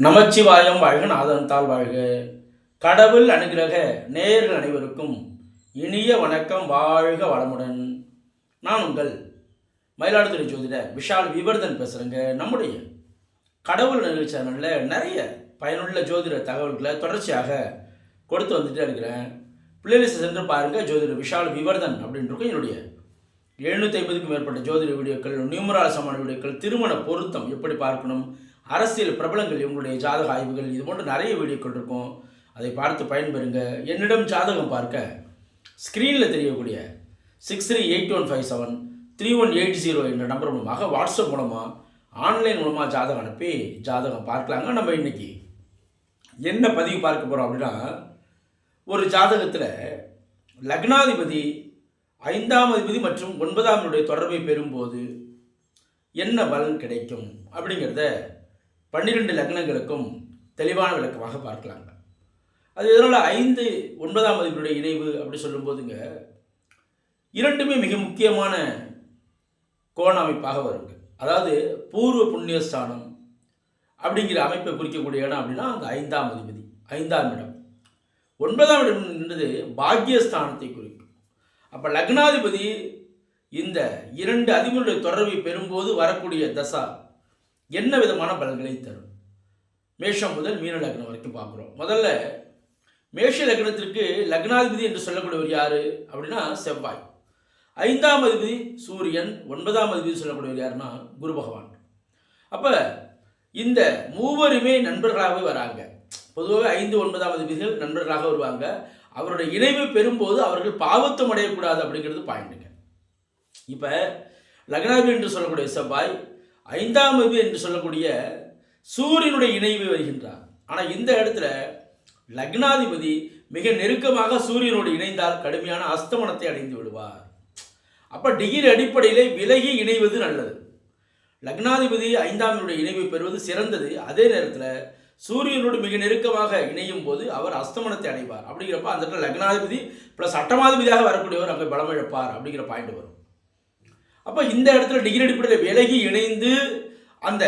நமச்சிவாயம் வாழ்க நாதன்தால் வாழ்க. கடவுள் அனுகிரக நேயர்கள் அனைவருக்கும் இனிய வணக்கம் வாழ்க வளமுடன். நான் உங்கள் மயிலாடுதுறை ஜோதிடர் விஷால் விவர்தன் பேசுகிறேங்க நம்முடைய கடவுள் நிகழ்ச்சி சேனலில் நிறைய பயனுள்ள ஜோதிட தகவல்களை தொடர்ச்சியாக கொடுத்து வந்துட்டே இருக்கிறேன். பிளேலிஸ்ட் சென்று பாருங்கள் ஜோதிடர் விஷால் விவர்தன் அப்படின்றக்கும் என்னுடைய எழுநூற்றி ஐம்பதுக்கும் மேற்பட்ட ஜோதிட வீடியோக்கள் நியூமராசமான வீடியோக்கள் திருமண பொருத்தம் எப்படி பார்க்கணும் அரசியல் பிரபலங்கள் இவங்களுடைய ஜாதக ஆய்வுகள் இது போன்ற நிறைய வீடியோக்கள் இருக்கும். அதை பார்த்து பயன்பெறுங்க. என்னிடம் ஜாதகம் பார்க்க ஸ்க்ரீனில் தெரியக்கூடிய six three eight one five seven three one eight zero என்ற நம்பர் மூலமாக வாட்ஸ்அப் மூலமாக ஆன்லைன் மூலமாக ஜாதகம் அனுப்பி ஜாதகம் பார்க்கலாங்க. நம்ம இன்னைக்கு என்ன பதிவு பார்க்க போகிறோம் அப்படின்னா ஒரு ஜாதகத்தில் லக்னாதிபதி ஐந்தாம் அதிபதி மற்றும் ஒன்பதாம் தொடர்பை பெறும்போது என்ன பலன் கிடைக்கும் அப்படிங்கிறத பன்னிரெண்டு லக்னங்களுக்கும் தெளிவான விளக்கமாக பார்க்கலாங்க. அது இதனால் ஐந்து ஒன்பதாம் மதிப்பினுடைய இணைவு அப்படி சொல்லும்போதுங்க இரண்டுமே மிக முக்கியமான கோண அமைப்பாக வருங்க. அதாவது பூர்வ புண்ணியஸ்தானம் அப்படிங்கிற அமைப்பை குறிக்கக்கூடிய இடம் அப்படின்னா அந்த ஐந்தாம் அதிபதி ஐந்தாம் இடம். ஒன்பதாம் இடம் நின்றது பாக்கியஸ்தானத்தை குறிக்கும். அப்போ லக்னாதிபதி இந்த இரண்டு அதிபருடைய தொடர்பை பெறும்போது வரக்கூடிய தசா என்ன விதமான பலன்களை தரும்? மேஷம் முதல் மீன லக்னம் வரைக்கும் பார்க்குறோம். முதல்ல மேஷ லக்னத்திற்கு லக்னாதிபதி என்று சொல்லக்கூடியவர் யார்? அப்படின்னா செவ்வாய். ஐந்தாம் அதிபதி சூரியன் ஒன்பதாம் அதிபதி சொல்லக்கூடியவர் யாருன்னா குரு பகவான். அப்போ இந்த மூவருமே நண்பர்களாகவே வராங்க. பொதுவாக ஐந்து ஒன்பதாம் அதிபதிகள் நண்பர்களாக வருவாங்க. அவருடைய இணைவு பெறும்போது அவர்கள் பாவத்தம் அடையக்கூடாது அப்படிங்கிறது பாயிண்ட்டுங்க இப்போ லக்னாதிபதி என்று சொல்லக்கூடிய செவ்வாய் ஐந்தாம் விபு என்று சொல்லக்கூடிய சூரியனுடைய இணைவு வருகின்றார். ஆனால் இந்த இடத்துல லக்னாதிபதி மிக நெருக்கமாக சூரியனோடு இணைந்தால் கடுமையான அஸ்தமனத்தை அடைந்து விடுவார். அப்போ டிகிரி அடிப்படையிலே விலகி இணைவது நல்லது. லக்னாதிபதி ஐந்தாம் இணைவை பெறுவது சிறந்தது. அதே நேரத்தில் சூரியனோடு மிக நெருக்கமாக இணையும் போது அவர் அஸ்தமனத்தை அடைவார். அப்படிங்கிறப்ப அந்த இடத்துல லக்னாதிபதி ப்ளஸ் அட்டமாதிபதியாக வரக்கூடியவர் அங்கே பலம் இழப்பார் அப்படிங்கிற பாயிண்ட் வரும். அப்போ இந்த இடத்துல டிகிரி அடிப்படையில் விலகி இணைந்து அந்த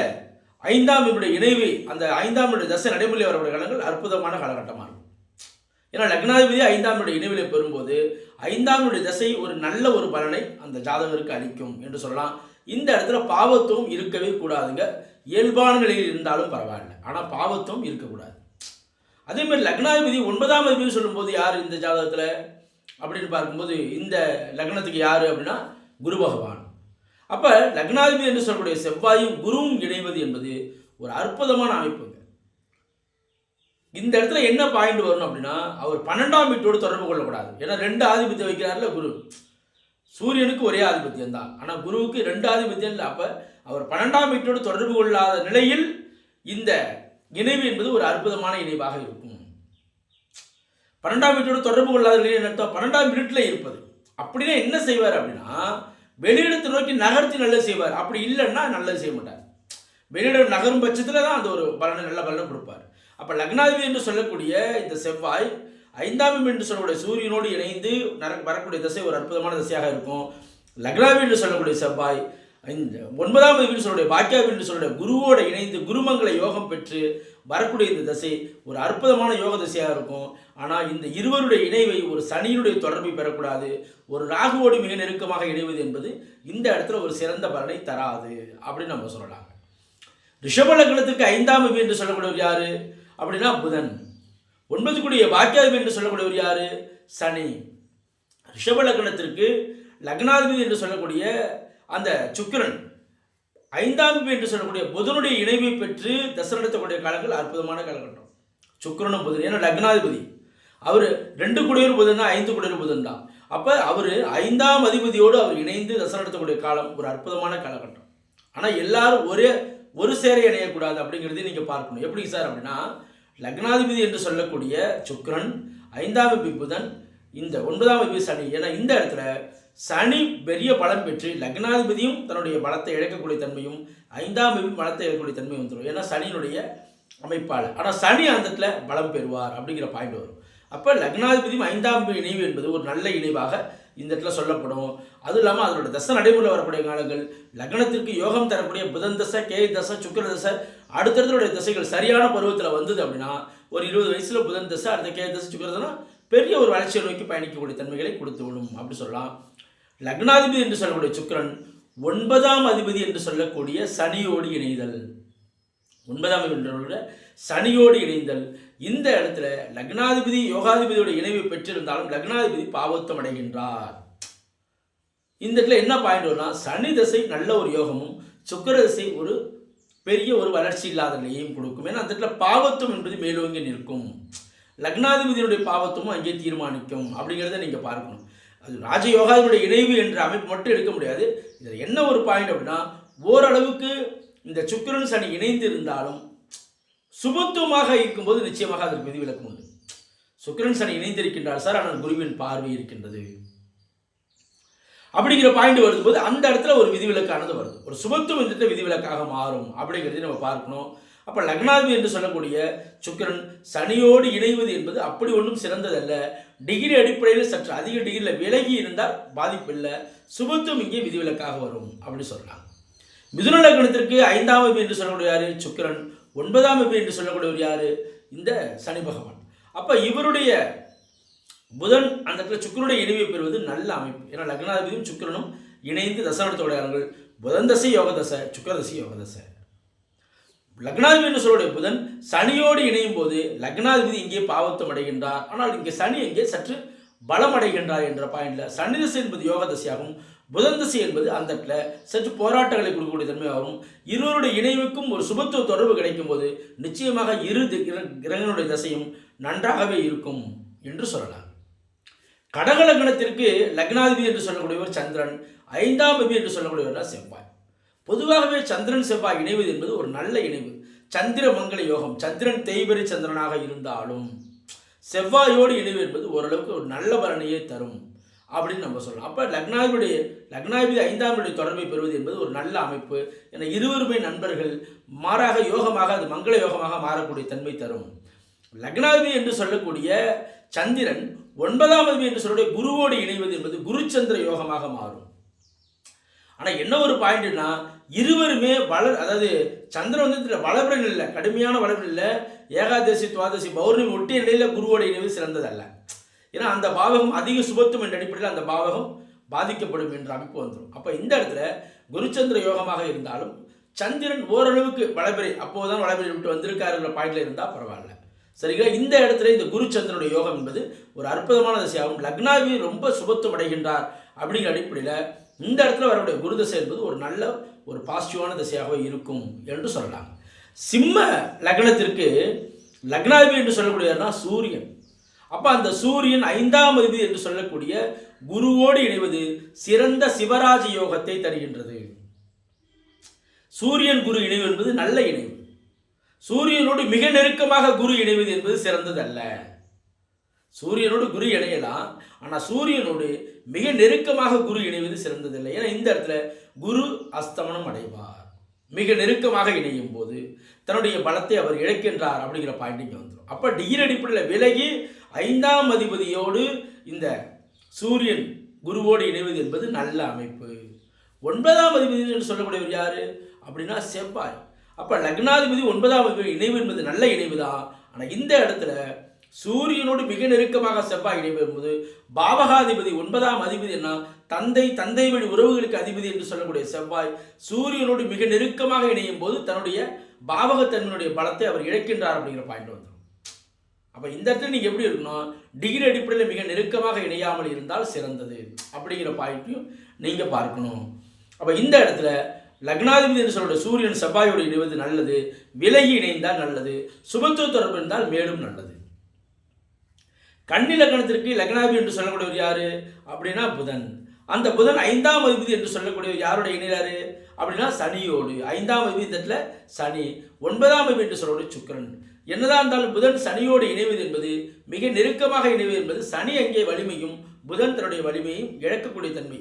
ஐந்தாம் இவருடைய இணைவு அந்த ஐந்தாம் தசை நடைமுறை வரக்கூடிய காலங்கள் அற்புதமான காலகட்டமாக இருக்கும். ஏன்னா லக்னாதிபதி ஐந்தாம் இணைவிலை பெறும்போது ஐந்தாம் தசை ஒரு நல்ல ஒரு பலனை அந்த ஜாதகருக்கு அளிக்கும் என்று சொல்லலாம். இந்த இடத்துல பாவத்துவம் இருக்கவே கூடாதுங்க. இயல்பான நிலையில் இருந்தாலும் பரவாயில்ல. ஆனால் பாவத்துவம் இருக்கக்கூடாது. அதே மாதிரி லக்னாதிபதி ஒன்பதாம் அதிபதி சொல்லும்போது யார் இந்த ஜாதகத்தில்? அப்படின்னு பார்க்கும்போது இந்த லக்னத்துக்கு யார் அப்படின்னா குரு பகவான். அப்போ லக்னாதிபதி என்று சொல்லக்கூடிய செவ்வாயும் குருவும் இணைவது என்பது ஒரு அற்புதமான அமைப்புங்க. இந்த இடத்துல என்ன பாயிண்ட் வரணும் அப்படின்னா அவர் பன்னெண்டாம் வீட்டோடு தொடர்பு கொள்ளக்கூடாது. ஏன்னா ரெண்டு ஆதிபத்தியம் வைக்கிறார்ல குரு. சூரியனுக்கு ஒரே ஆதிபத்தியம் தான். ஆனால் குருவுக்கு ரெண்டு ஆதிபத்தியம் இல்லை. அப்போ அவர் பன்னெண்டாம் வீட்டோடு தொடர்பு கொள்ளாத நிலையில் இந்த இணைவு என்பது ஒரு அற்புதமான இணைவாக இருக்கும். பன்னெண்டாம் வீட்டோடு தொடர்பு கொள்ளாத நிலையில் என்ன பன்னெண்டாம் வீட்டில் இருப்பது. அப்படின்னா என்ன செய்வார் அப்படின்னா வெளியிடத்தை நோக்கி நகர்த்தி நல்லது செய்வார். அப்படி இல்லைன்னா நல்லது செய்ய மாட்டார். வெளியிடம் நகரும் பட்சத்தில் தான் அந்த ஒரு பலனை நல்ல பலனை கொடுப்பார். அப்போ லக்னாதிபதி என்று சொல்லக்கூடிய இந்த செவ்வாய் ஐந்தாம் என்று சொல்லக்கூடிய சூரியனோடு இணைந்து நர வரக்கூடிய திசை ஒரு அற்புதமான திசையாக இருக்கும். லக்னாதிபதி என்று சொல்லக்கூடிய செவ்வாய் இந்த ஒன்பதாம் என்று சொல்லக்கூடிய பாக்கியாபி என்று சொல்லக்கூடிய குருவோடு இணைந்து குருமங்களை யோகம் பெற்று வரக்கூடிய இந்த தசை ஒரு அற்புதமான யோக திசையாக இருக்கும். ஆனால் இந்த இருவருடைய இணைவை ஒரு சனியினுடைய தொடர்பை பெறக்கூடாது. ஒரு ராகுவோடு மிக நெருக்கமாக இணைவது என்பது இந்த இடத்துல ஒரு சிறந்த பலனை தராது அப்படின்னு நம்ம சொல்லலாம் ரிஷபலக்னத்துக்கு ஐந்தாம் அதிபதி என்று சொல்லக்கூடியவர் யாரு? அப்படின்னா புதன். ஒன்பதுக்குடிய பாக்கியாதிபதி என்று சொல்லக்கூடியவர் யாரு? சனி. ரிஷபலக்னத்திற்கு லக்னாதிபதி என்று சொல்லக்கூடிய அந்த சுக்கிரன். ஐந்தாம் என்று சொல்லக்கூடிய புதனுடைய இணைவை பெற்று தசை நடத்தக்கூடிய காலங்கள் அற்புதமான காலகட்டம். சுக்கரனும் புதன் ஏன்னா லக்னாதிபதி. அவர் ரெண்டு குடியூர் புதன் தான் ஐந்து குடியூர் புதன் தான். அப்போ அவர் ஐந்தாம் அதிபதியோடு அவர் இணைந்து தசை நடத்தக்கூடிய காலம் ஒரு அற்புதமான காலகட்டம். ஆனால் எல்லாரும் ஒரே ஒரு சேரை இணையக்கூடாது அப்படிங்கிறதையும் நீங்கள் பார்க்கணும். எப்படி சார் அப்படின்னா லக்னாதிபதி என்று சொல்லக்கூடிய சுக்கரன் ஐந்தாம் புதன் இந்த ஒன்பதாம் சனி. ஏன்னா இந்த இடத்துல சனி பெரிய பலம் பெற்று லக்னாதிபதியும் தன்னுடைய பலத்தை இழக்கக்கூடிய தன்மையும் ஐந்தாம் பலத்தை இழக்கக்கூடிய தன்மையும் வந்துடும். ஏன்னா சனியினுடைய அமைப்பால் ஆனால் சனி அந்த இடத்துல பலம் பெறுவார் அப்படிங்கிற பாயிண்ட் வரும். அப்போ லக்னாதிபதியும் ஐந்தாம் இணைவு என்பது ஒரு நல்ல இணைவாக இந்த இடத்துல சொல்லப்படும். அதுவும் இல்லாமல் அதனோட தசை நடைமுறையில் வரக்கூடிய காலங்கள் லக்னத்திற்கு யோகம் தரக்கூடிய புதன் தசை கே தசை சுக்கர தசை அடுத்தடுத்துடைய திசைகள் சரியான பருவத்தில் வந்தது அப்படின்னா ஒரு இருபது வயசில் புதன் தசை அடுத்த கே தசை சுக்கர தசைனா பெரிய ஒரு வளர்ச்சியை நோக்கி பயணிக்கக்கூடிய தன்மைகளை கொடுத்து விடும் அப்படி சொல்லலாம். லக்னாதிபதி என்று சொல்லக்கூடிய சுக்கரன் ஒன்பதாம் அதிபதி என்று சொல்லக்கூடிய சனியோடு இணைதல். ஒன்பதாம் அதிபதி சனியோடு இணைந்தல் இந்த இடத்துல லக்னாதிபதி யோகாதிபதியோட இணைவு பெற்றிருந்தாலும் லக்னாதிபதி பாவத்தம் அடைகின்றார். இந்த இடத்துல என்ன பாயிண்ட் வரும்னா சனி தசை நல்ல ஒரு யோகமும் சுக்கிர தசை ஒரு பெரிய ஒரு வளர்ச்சி இல்லாத நிலையையும் கொடுக்கும். ஏன்னா அந்த இடத்துல பாவத்துவம் என்பது மேலோங்கி நிற்கும். லக்னாதிபதியினுடைய பாவத்தமும் அங்கே தீர்மானிக்கும். அப்படிங்கிறத நீங்கள் பார்க்கணும். அது ராஜயோகாதிபதியுடைய இணைவு என்ற அமைப்பு மட்டும் எடுக்க முடியாது. இதில் என்ன ஒரு பாயிண்ட் அப்படின்னா ஓரளவுக்கு இந்த சுக்கரன் சனி இணைந்து இருந்தாலும் சுபத்துவமாக இருக்கும்போது நிச்சயமாக அதற்கு விதிவிலக்கு உண்டு. சுக்கரன் சனி இணைந்திருக்கின்றார் சார் ஆனால் குருவின் பார்வை இருக்கின்றது. அப்படிங்கிற பாயிண்ட் வரும்போது அந்த இடத்துல ஒரு விதிவிலக்கானது வருது. ஒரு சுபத்துவம் இந்த விதிவிலக்காக மாறும் அப்படிங்கிறதையும் நம்ம பார்க்கணும். அப்போ லக்னாதிபதி என்று சொல்லக்கூடிய சுக்கிரன் சனியோடு இணைவது என்பது அப்படி ஒன்றும் சிறந்ததல்ல. டிகிரி அடிப்படையில் சற்று அதிக டிகிரியில் விலகி இருந்தால் பாதிப்பில்லை. சுபத்துவம் இங்கே விதிவிலக்காக வரும் அப்படின்னு சொல்லலாம். மிதுன லக்னத்திற்கு ஐந்தாம் அமைப்பு என்று சொல்லக்கூடிய யாரு? சுக்கிரன். ஒன்பதாம் அபி என்று சொல்லக்கூடியவர் யாரு? இந்த சனி பகவான். அப்போ இவருடைய புதன் அந்த இடத்துல சுக்கிரனுடைய இணைவை பெறுவது நல்ல அமைப்பு. ஏன்னா லக்னாதிபதியும் சுக்கிரனும் இணைந்து தசனத்தோடையாளர்கள் புதன் தசை யோக தசை சுக்கிர தசை யோக தசை. லக்னாதிபதி என்று சொல்லக்கூடிய புதன் சனியோடு இணையும் போது லக்னாதிபதி இங்கே பாவத்தம் அடைகின்றார். ஆனால் இங்கே சனி இங்கே சற்று பலம் அடைகின்றார் என்ற பாயிண்டில் சனி திசை என்பது யோக தசையாகும். புதன் தசை என்பது அந்த இடத்துல சற்று போராட்டங்களை கொடுக்கக்கூடிய தன்மையாகும். இருவருடைய இணைவுக்கும் ஒரு சுபத்துவ தொடர்பு கிடைக்கும் போது நிச்சயமாக இரு கிரகங்களுடைய தசையும் நன்றாகவே இருக்கும் என்று சொல்லலாம். கடக லக்னத்திற்கு லக்னாதிபதி என்று சொல்லக்கூடியவர் சந்திரன் ஐந்தாம் என்று சொல்லக்கூடியவர் செவ்வாய். பொதுவாகவே சந்திரன் செவ்வாய் இணைவது என்பது ஒரு நல்ல இணைவு. சந்திர மங்கள யோகம் சந்திரன் தேய்பெரி சந்திரனாக இருந்தாலும் செவ்வாயோடு இணைவு என்பது ஓரளவுக்கு ஒரு நல்ல பலனையே தரும் அப்படின்னு நம்ம சொல்லலாம். அப்போ லக்னாதிபதி லக்னாதிபதி ஐந்தாம் இடைய தொடர்பை பெறுவது என்பது ஒரு நல்ல அமைப்பு. என இருவருமே நண்பர்கள் மாறாக யோகமாக அது மங்கள யோகமாக மாறக்கூடிய தன்மை தரும். லக்னாதிபதி என்று சொல்லக்கூடிய சந்திரன் ஒன்பதாம் அதிபதி என்று சொல்லக்கூடிய குருவோடு இணைவது என்பது குருச்சந்திர யோகமாக மாறும். ஆனால் என்ன ஒரு பாயிண்ட்னா இருவருமே வளர் அதாவது சந்திரன் வந்து இல்லை கடுமையான வளர்பிறை இல்லை ஏகாதசி துவாதசி பௌர்ணமி ஒட்டிய நிலையில் குருவோட இணைவு சிறந்ததல்ல. ஏன்னா அந்த பாவகம் அதிக சுபத்துவம் என்ற அடிப்படையில் அந்த பாவகம் பாதிக்கப்படும் என்ற அமைப்பு வந்துடும் அப்போ இந்த இடத்துல குருச்சந்திர யோகமாக இருந்தாலும் சந்திரன் ஓரளவுக்கு வளபிரை அப்போதான் வளபிரை விட்டு வந்திருக்காருங்கிற பாயிண்டில் இருந்தால் பரவாயில்ல. சரிங்களா? இந்த இடத்துல இந்த குரு சந்திரனுடைய யோகம் என்பது ஒரு அற்புதமான திசையாகும். லக்னாவி ரொம்ப சுபத்துவம் அடைகின்றார் அப்படிங்கிற அடிப்படையில் இந்த இடத்துல வரக்கூடிய குருதசை என்பது ஒரு நல்ல ஒரு பாசிட்டிவான திசையாக இருக்கும் என்று சொல்லலாம். சிம்ம லக்னத்திற்கு லக்னாதிபதி என்று சொல்லக்கூடியதுனா சூரியன். அப்போ அந்த சூரியன் ஐந்தாம் அதிபதி என்று சொல்லக்கூடிய குருவோடு இணைவது சிறந்த சிவராஜ யோகத்தை தருகின்றது. சூரியன் குரு இணைவு என்பது நல்ல இணைவு. சூரியனோடு மிக நெருக்கமாக குரு இணைவது என்பது சிறந்ததல்ல. சூரியனோடு குரு இணையலாம். ஆனால் சூரியனோடு மிக நெருக்கமாக குரு இணைவது சிறந்ததில்லை. ஏன்னா இந்த இடத்துல குரு அஸ்தமனம் அடைவார். மிக நெருக்கமாக இணையும் போது தன்னுடைய பலத்தை அவர் இழக்கின்றார் அப்படிங்கிற பாயிண்ட் இங்கே வந்துடும் அப்போ டிகிரி அடிப்படையில் விலகி ஐந்தாம் அதிபதியோடு இந்த சூரியன் குருவோடு இணைவது என்பது நல்ல அமைப்பு. ஒன்பதாம் அதிபதி என்று சொல்லக்கூடியவர் யார்? அப்படின்னா செவ்வாய். அப்போ லக்னாதிபதி ஒன்பதாம் அதிபதி இணைவு என்பது நல்ல இணைவு தான் ஆனால் இந்த இடத்துல சூரியனோடு மிக நெருக்கமாக செவ்வாய் இடைபெறும்போது பாவகாதிபதி ஒன்பதாம் அதிபதி என்ன? தந்தை தந்தை வழி உறவுகளுக்கு அதிபதி என்று சொல்லக்கூடிய செவ்வாய் சூரியனோடு மிக நெருக்கமாக இணையும் போது தன்னுடைய பாவகத்தன்மையினுடைய பலத்தை அவர் இழக்கின்றார் அப்படிங்கிற பாயிண்ட் வந்துடும் அப்போ இந்த இடத்துல நீங்கள் எப்படி இருக்கணும்? டிகிரி அடிப்படையில் மிக நெருக்கமாக இணையாமல் இருந்தால் சிறந்தது அப்படிங்கிற பாயிண்ட்டையும் நீங்கள் பார்க்கணும். அப்போ இந்த இடத்துல லக்னாதிபதி என்று சொல்லக்கூடிய சூரியன் செவ்வாயோடு இணைவது நல்லது. விலகி இணைந்தால் நல்லது. சுபத்துவ தொடர்பு இருந்தால் மேலும் நல்லது. கன்னி லக்னத்திற்கு லக்னாபி என்று சொல்லக்கூடியவர் யாரு? அப்படின்னா புதன். அந்த புதன் ஐந்தாம் அதிபதி என்று சொல்லக்கூடியவர் யாரோட இணைகிறாரு அப்படின்னா சனியோடு. ஐந்தாம் அதிபதி இந்த இடத்துல சனி. ஒன்பதாம் அதிபதி என்று சொல்லக்கூடிய சுக்கரன். என்னதான் இருந்தாலும் புதன் சனியோடு இணைவது என்பது மிக நெருக்கமாக இணைவது என்பது சனி அங்கே வலிமையும் புதன் தன்னுடைய வலிமையும் இழக்கக்கூடிய தன்மை.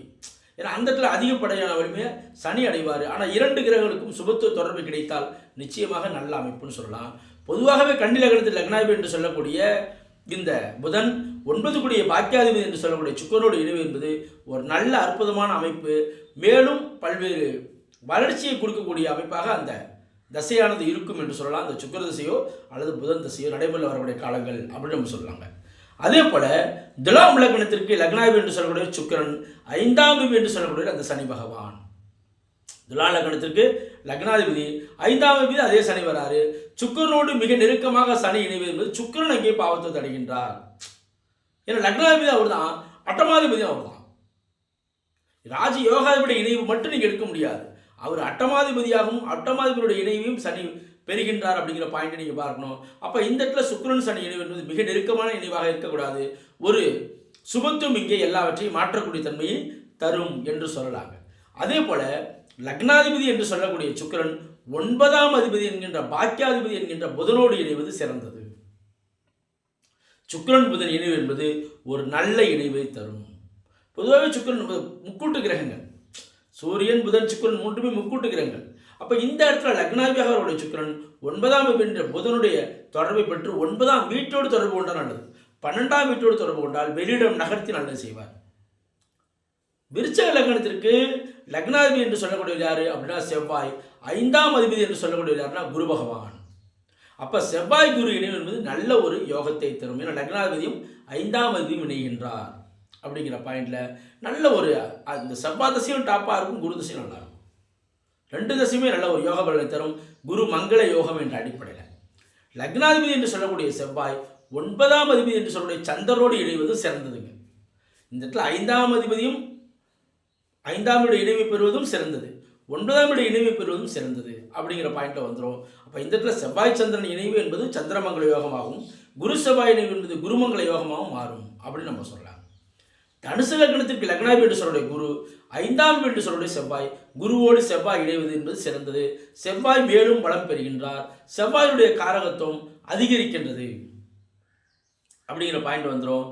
ஏன்னா அந்த இடத்துல அதிகப்படையான வலிமையை சனி அடைவார். ஆனால் இரண்டு கிரகங்களுக்கும் சுபத்துவ தொடர்பு கிடைத்தால் நிச்சயமாக நல்ல அமைப்புன்னு சொல்லலாம். பொதுவாகவே கண்ணிலகணத்தில் லக்னாபி என்று சொல்லக்கூடிய இந்த புதன் ஒன்பது கூடிய பாக்கியாதிபதி என்று சொல்லக்கூடிய சுக்கரோடு இணைவு என்பது ஒரு நல்ல அற்புதமான அமைப்பு. மேலும் பல்வேறு வளர்ச்சியை கொடுக்கக்கூடிய அமைப்பாக அந்த தசையானது இருக்கும் என்று சொல்லலாம். அந்த சுக்கர தசையோ அல்லது புதன் தசையோ நடைமுறையில் வரக்கூடிய காலங்கள் அப்படின்னு நம்ம சொல்லலாங்க. அதே போல துலாம் லக்னத்திற்கு லக்னாய்வு என்று சொல்லக்கூடிய சுக்கிரன் ஐந்தாம் வீடு என்று சொல்லக்கூடிய அந்த சனி பகவான். துலா லக்னத்திற்கு லக்னாதிபதி ஐந்தாம் வீதி அதே சனி வராரு. சுக்கிரனோடு மிக நெருக்கமாக சனி இணைவு என்பது சுக்கிரன் அங்கே பாவத்தை தருகின்றார் ஏன்னா லக்னாதிபதி அவர் தான் அட்டமாதிபதி அவர் தான் ராஜ யோகாதிபதி இணைவு மட்டும் நீங்கள் எடுக்க முடியாது. அவர் அட்டமாதிபதியாகவும் அட்டமாதிபதியுடைய இணைவையும் சனி பெறுகின்றார் அப்படிங்கிற பாயிண்ட் நீங்கள் பார்க்கணும். அப்போ இந்த இடத்துல சுக்கிரன் சனி இணைவு என்பது மிக நெருக்கமான இணைவாக இருக்கக்கூடாது. ஒரு சுபத்துவம் இங்கே எல்லாவற்றையும் மாற்றக்கூடிய தன்மையை தரும் என்று சொல்லலாங்க. அதே போல லக்னாதிபதி என்று சொல்லக்கூடிய சுக்கரன் ஒன்பதாம் அதிபதி என்கின்ற பாக்கியாதிபதி என்கின்ற புதனோடு இணைவது சிறந்தது. சுக்கிரன் புதன் இணைவு என்பது ஒரு நல்ல இணைவை தரும். பொதுவாகவே சுக்கிரன் முக்கூட்டு கிரகங்கள். சூரியன் புதன் சுக்கிரன் மூன்றுமே முக்கூட்டு கிரகங்கள். அப்போ இந்த இடத்துல லக்னாபியாகருடைய அவருடைய சுக்கிரன் ஒன்பதாம் என்ற புதனுடைய தொடர்பை பெற்று ஒன்பதாம் வீட்டோடு தொடர்பு கொண்டால் நல்லது. பன்னெண்டாம் வீட்டோடு தொடர்பு கொண்டால் வெளியிடம் நகர்த்தி நல்லது செய்வார். விருச்சக லக்னத்திற்கு லக்னாதிபதி என்று சொல்லக்கூடியவர் யார் அப்படின்னா செவ்வாய். ஐந்தாம் அதிபதி என்று சொல்லக்கூடியவர் யாருன்னா குரு பகவான். அப்போ செவ்வாய் குரு இணைவு என்பது நல்ல ஒரு யோகத்தை தரும். ஏன்னா லக்னாதிபதியும் ஐந்தாம் அதிபதியும் இணைகின்றார் அப்படிங்கிற பாயிண்ட்டில் நல்ல ஒரு அந்த செவ்வாய் தசையும் டாப்பாக இருக்கும் குரு தசையும் நல்லா இருக்கும். ரெண்டு தசையுமே நல்ல ஒரு யோக பலனை தரும். குரு மங்கள யோகம் என்ற அடிப்படையில். லக்னாதிபதி என்று சொல்லக்கூடிய செவ்வாய் ஒன்பதாம் அதிபதி என்று சொல்லக்கூடிய சந்திரனோடு இணைவது சிறந்ததுங்க. இந்த இடத்துல ஐந்தாம் அதிபதியும் ஐந்தாம் இட இணைவு பெறுவதும் சிறந்தது. ஒன்பதாம் இட இணைவு பெறுவதும் சிறந்தது அப்படிங்கிற பாயிண்ட்ல வந்துடும் அப்போ இந்த இடத்துல செவ்வாய் சந்திரன் இணைவு என்பது சந்திரமங்கல யோகமாகவும் குரு செவ்வாய் இணைவு என்பது குருமங்கல யோகமாகவும் மாறும் அப்படின்னு நம்ம சொல்லலாம். தனுசு லக்னத்திற்கு லக்னா வீட்டு குரு ஐந்தாம் வீட்டு என்று செவ்வாய் குருவோடு செவ்வாய் இணைவது என்பது சிறந்தது. செவ்வாய் மேலும் பலம் பெறுகின்றார். செவ்வாயுடைய காரகத்துவம் அதிகரிக்கின்றது அப்படிங்கிற பாயிண்ட் வந்துடும்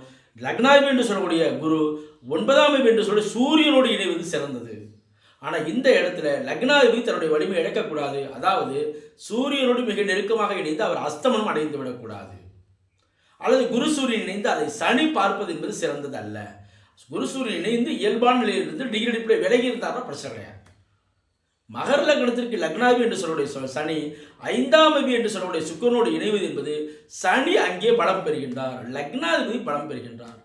லக்னாபி என்று சொல்லக்கூடிய குரு ஒன்பதாம் என்று சொல்லி சூரியனோடு இணைவது சிறந்தது. ஆனால் இந்த இடத்துல லக்னாதிபதி தன்னுடைய வலிமை இழக்கக்கூடாது. அதாவது சூரியனோடு மிக நெருக்கமாக இணைந்து அவர் அஸ்தமனம் அடைந்து விடக்கூடாது. அல்லது குரு சூரியன் இணைந்து அதை சனி பார்ப்பது என்பது சிறந்தது அல்ல குரு சூரியன் இணைந்து இயல்பான நிலையிலிருந்து டிகிரி அடிப்படை விலகி இருந்தால் பிரச்சனை கிடையாது. மகர லக்னத்திற்கு லக்னாபி என்று சொல்லக்கூடிய சொ- சனி ஐந்தாம் அபி என்று சொல்லக்கூடிய சுக்கரனோடு இணைவது என்பது சனி அங்கே பலம் பெறுகின்றார். லக்னாதிபதி பலம் பெறுகின்றார்.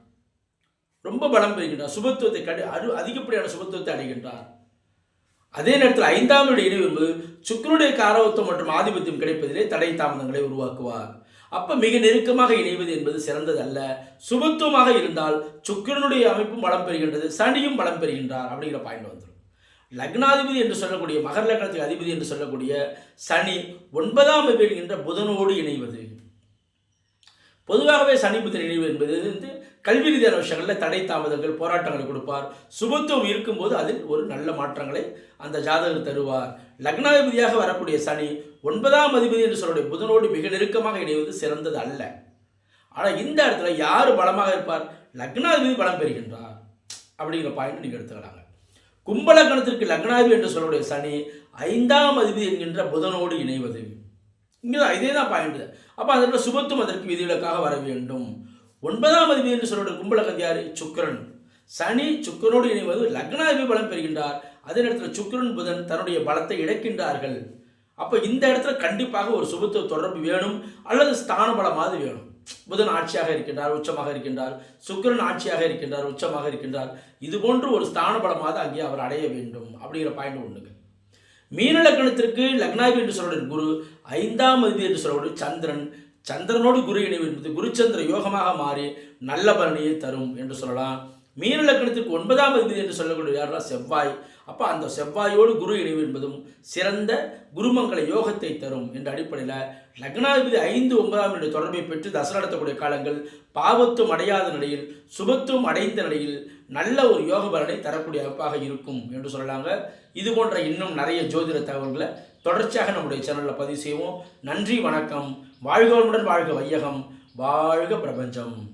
ரொம்ப பலம் பெறுகின்றார். சுபத்துவத்தை கடு அரு அதிகப்படியான சுபத்துவத்தை அடைகின்றார். அதே நேரத்தில் ஐந்தாம் இட இணைவு என்பது சுக்கரனுடைய காரவத்துவம் மற்றும் ஆதிபத்தியம் கிடைப்பதிலே தடை தாமதங்களை உருவாக்குவார். அப்போ மிக நெருக்கமாக இணைவது என்பது சிறந்ததல்ல. சுபத்துவமாக இருந்தால் சுக்கரனுடைய அமைப்பும் பலம் பெறுகின்றது சனியும் பலம் பெறுகின்றார் அப்படிங்கிற பாயிண்ட் வந்துடும் லக்னாதிபதி என்று சொல்லக்கூடிய மகர லக்னத்துக்கு அதிபதி என்று சொல்லக்கூடிய சனி ஒன்பதாம் வீடு என்கின்ற புதனோடு இணைவது. பொதுவாகவே சனி புதன் இணைவு என்பது வந்து கல்வி ரீதியான விஷயங்களில் தடை தாமதங்கள் போராட்டங்களை கொடுப்பார். சுபத்துவம் இருக்கும்போது அதில் ஒரு நல்ல மாற்றங்களை அந்த ஜாதகர் தருவார். லக்னாதிபதியாக வரக்கூடிய சனி ஒன்பதாம் அதிபதி என்று சொல்லக்கூடிய புதனோடு மிக நெருக்கமாக இணைவது சிறந்தது அல்ல. ஆனால் இந்த இடத்துல யார் பலமாக இருப்பார்? லக்னாதிபதி பலம் பெறுகின்றார். அப்படிங்கிற பாயிண்ட் நீங்கள் எடுத்துக்கலாங்க. கும்பலக்கணத்திற்கு லக்னாதிபதி என்று சொல்லக்கூடிய சனி ஐந்தாம் அதிபதி என்கின்ற புதனோடு இணைவது. இங்கே தான் இதே தான் பாயிண்ட் அப்போ அதில் சுபத்துவம் அதற்கு விதிவிலக்காக வர வேண்டும். ஒன்பதாம் அதிபதி என்று சொல்லக்கூடிய கும்பலக்கதி யார்? சுக்கரன். சனி சுக்கரனோடு இணைவது லக்னாதிபதி பலம் பெறுகின்றார். அதே நேரத்தில் சுக்கரன் புதன் தன்னுடைய பலத்தை இழக்கின்றார்கள். அப்போ இந்த இடத்துல கண்டிப்பாக ஒரு சுபத்துவ தொடர்பு வேணும் அல்லது ஸ்தான பலமாவது வேணும். புதன் ஆட்சியாக இருக்கின்றார் உச்சமாக இருக்கின்றார் சுக்கிரன் ஆட்சியாக இருக்கின்றார் உச்சமாக இருக்கின்றார். இது போன்று ஒரு ஸ்தான பலமாவது அங்கே அவர் அடைய வேண்டும் அப்படிங்கிற பாயிண்ட் ஒன்றுங்க மீன லக்னத்திற்கு லக்னாதிபதி என்று சொல்லக்கூடிய குரு ஐந்தாம் அதிபதி என்று சொல்லக்கூடிய சந்திரன் சந்திரனோடு குரு இணைவு என்பது குருச்சந்திர யோகமாக மாறி நல்ல பலனையை தரும் என்று சொல்லலாம். மீன லக்னத்திற்கு ஒன்பதாம் அதிபதி என்று சொல்லக்கூடிய யாருன்னா செவ்வாய். அப்போ அந்த செவ்வாயோடு குரு இணைவு என்பதும் சிறந்த குருமங்கள யோகத்தை தரும் என்ற அடிப்படையில் லக்னாதிபதி ஐந்து ஒன்பதாம் என்ற தொடர்பை பெற்று தசரா நடத்தக்கூடிய காலங்கள் பாவத்தும் அடையாத நிலையில் சுபத்தும் அடைந்த நிலையில் நல்ல ஒரு யோக பலனை தரக்கூடிய அமைப்பாக இருக்கும் என்று சொல்லலாங்க. இது போன்ற இன்னும் நிறைய ஜோதிட தகவல்களை தொடர்ச்சியாக நம்முடைய சேனலில் பதிவு செய்வோம். நன்றி வணக்கம். வாழ்கவனுடன் வாழ்க வையகம். வாழ்க பிரபஞ்சம்.